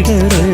മാൺപുകൾ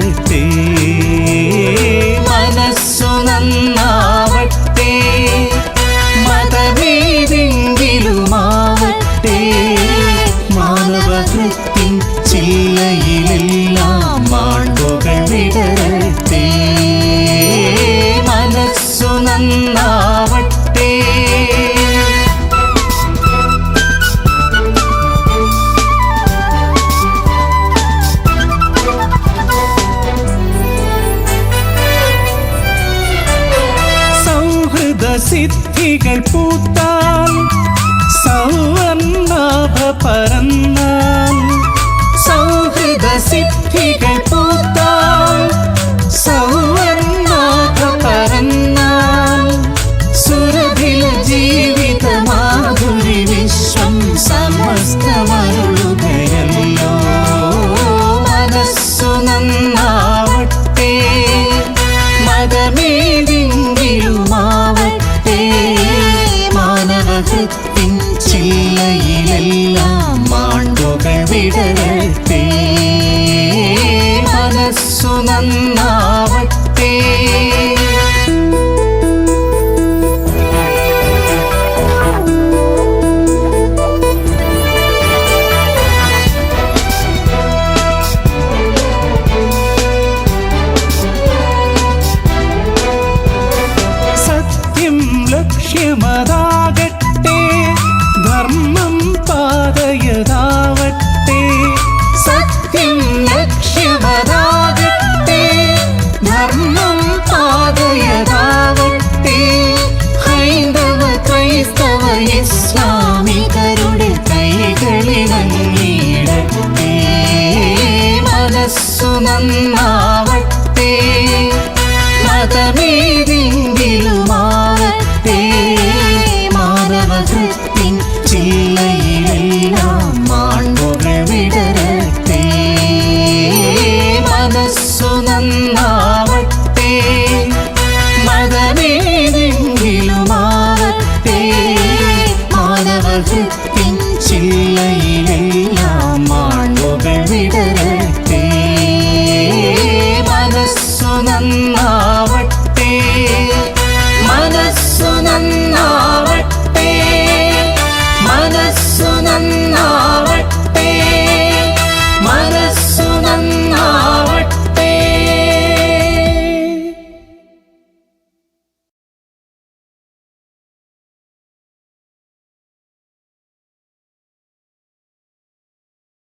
சித்திகள் பூத்தால் சௌவன்னாப பரந்த விடவே ஆவத்தே மதமே எங்கிலும் ஆவத்தே மாணவகத்தின் சில்லையிலெல்லாம் மாண்புகள் விடரத்தே மனசு நன்னாவட்டே மனசு நன்னா